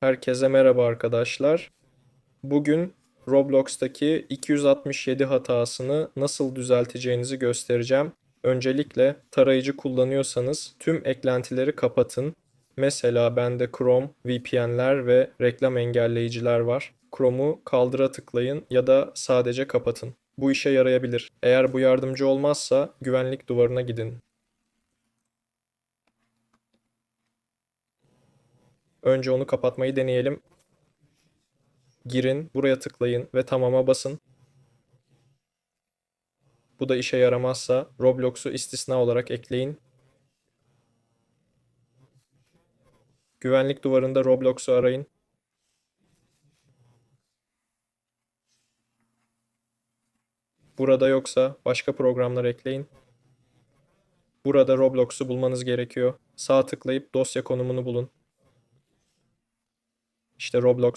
Herkese merhaba arkadaşlar. Bugün Roblox'taki 267 hatasını nasıl düzelteceğinizi göstereceğim. Öncelikle tarayıcı kullanıyorsanız tüm eklentileri kapatın. Mesela bende Chrome, VPN'ler ve reklam engelleyiciler var. Chrome'u kaldıra tıklayın ya da sadece kapatın. Bu işe yarayabilir. Eğer bu yardımcı olmazsa güvenlik duvarına gidin. Önce onu kapatmayı deneyelim. Girin, buraya tıklayın ve tamama basın. Bu da işe yaramazsa Roblox'u istisna olarak ekleyin. Güvenlik duvarında Roblox'u arayın. Burada yoksa başka programlar ekleyin. Burada Roblox'u bulmanız gerekiyor. Sağ tıklayıp dosya konumunu bulun. İşte Roblox.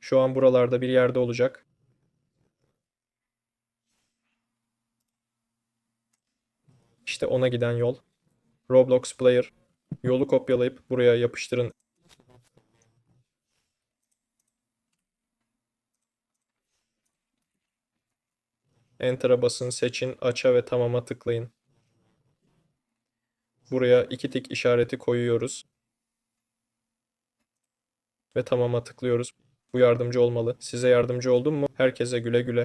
Şu an buralarda bir yerde olacak. İşte ona giden yol. Roblox Player. Yolu kopyalayıp buraya yapıştırın. Enter'a basın, seçin, aça ve tamama tıklayın. Buraya iki tik işareti koyuyoruz. Ve tamama tıklıyoruz. Bu yardımcı olmalı. Size yardımcı oldum mu? Herkese güle güle.